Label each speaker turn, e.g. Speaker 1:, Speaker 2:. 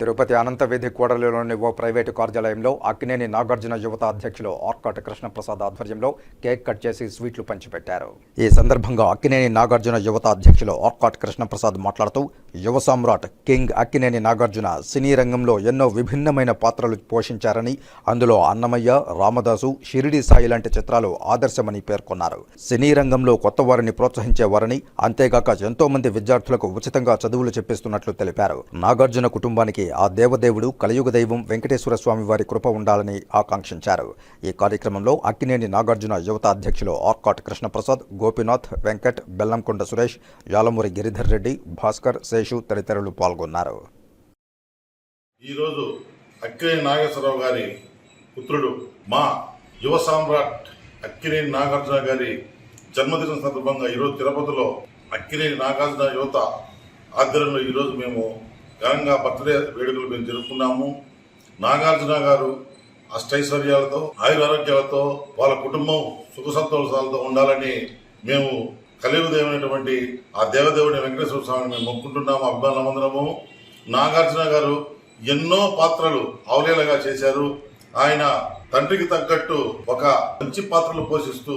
Speaker 1: తిరుపతి అనంత వీధి కూడలిలోని ఓ ప్రైవేటు కార్యాలయంలో అక్కినేని నాగార్జున యువత అధ్యక్షులు ఆర్కాట్ కృష్ణప్రసాద్ ఆధ్వర్యంలో కేక్ కట్ చేసి స్వీట్లు పంచిపెట్టారు. ఈ సందర్భంగా అక్కినేని నాగార్జున యువత అధ్యక్షులు ఆర్కాట్ కృష్ణప్రసాద్ మాట్లాడుతూ యువ సామ్రాట్ కింగ్ అక్కినేని నాగార్జున సినీ రంగంలో ఎన్నో విభిన్నమైన పాత్రలు పోషించారని అందులో అన్నమయ్య రామదాసు షిరిడి సాయి లాంటి చిత్రాలు ఆదర్శమని పేర్కొన్నారు. సినీ రంగంలో కొత్త వారిని ప్రోత్సహించేవారని అంతేగాక ఎంతో మంది విద్యార్థులకు ఉచితంగా చదువులు చెప్పిస్తున్నట్లు తెలిపారు. నాగార్జున కుటుంబానికి ఆ దేవదేవుడు కలియుగ దైవం వెంకటేశ్వర స్వామి వారి కృప ఉండాలని ఆకాంక్షించారు. ఈ కార్యక్రమంలో అక్కినేని నాగార్జున యువత అధ్యక్షులు ఆర్కాట్ కృష్ణప్రసాద్ గోపీనాథ్ వెంకట్ బెల్లంకొండ సురేష్ యాలమూరి గిరిధర్ రెడ్డి భాస్కర్ శేషు తదితరులు పాల్గొన్నారు.
Speaker 2: ఈరోజు అక్కినేని నాగేశ్వరరావు గారి పుత్రుడు మా యువ సామ్రాట్ అక్కినేని నాగార్జున గారి జన్మదినం సందర్భంగా ఈరోజు తిరుపతిలో అక్కినేని నాగార్జున యువత ఆధ్వర్యంలో ఈరోజు మేము ఘనంగా బర్త్డే వేడుకలు మేము జరుపుకున్నాము. నాగార్జున గారు అష్టైశ్వర్యాలతో ఆయురారోగ్యాలతో వాళ్ళ కుటుంబం సుఖ సంతోషాలతో ఉండాలని మేము కలియుగదేవైనటువంటి ఆ దేవదేవుని వెంకటేశ్వర స్వామిని మేము మొక్కుంటున్నాము అభిమానమందరము నాగార్జున గారు ఎన్నో పాత్రలు అవలేలగా చేశారు. ఆయన తండ్రికి తగ్గట్టు ఒక మంచి పాత్రలు పోషిస్తూ